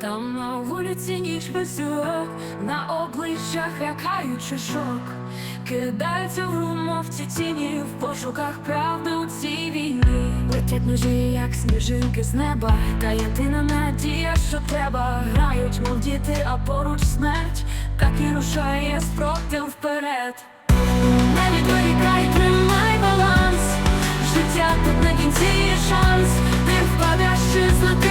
Там на вулиці ніч везок, на обличчях лякаючи шок. Кидаються в умовці тіні в пошуках правди у цій війні. Летять ножі, як сніжинки з неба, та єдина надія, що треба. Грають, мов діти, а поруч смерть, так і рушає спротив вперед. Не відволікай, тримай баланс. Життя тут на кінці є шанс. Ти впадеш чи злетиш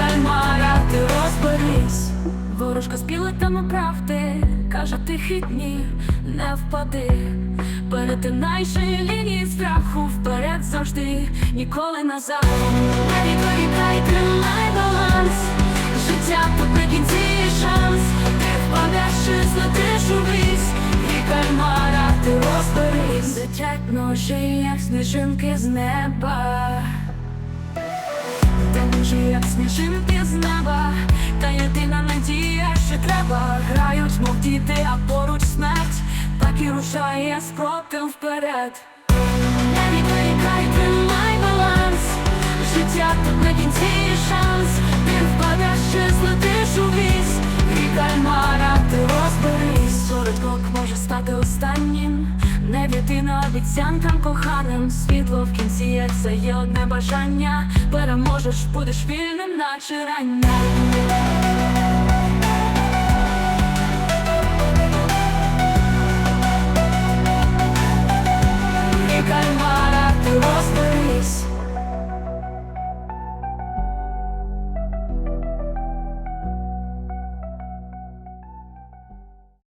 кальмара, ти розберись. Ворожка з білетами правди каже тихий дні, не впади. Перетинай шиї лінії страху вперед завжди, ніколи назад. Не відволікай, тримай баланс. Життя на шанс. Ти впадеш чи злетиш у вісь. І кальмара, ти розберись. Летять ножі, як сніжинки з неба. Ножі, як сніжинки з неба, та єдина надія, що треба. Грають, мов діти, а поруч смерть, так і рушає спротив вперед. Не відволікай, тримай баланс. Життя тут на кінці є шанс. Обіцянкам коханим. Світло в кінці, є це є одне бажання. Переможеш, будеш вільним, наче рання.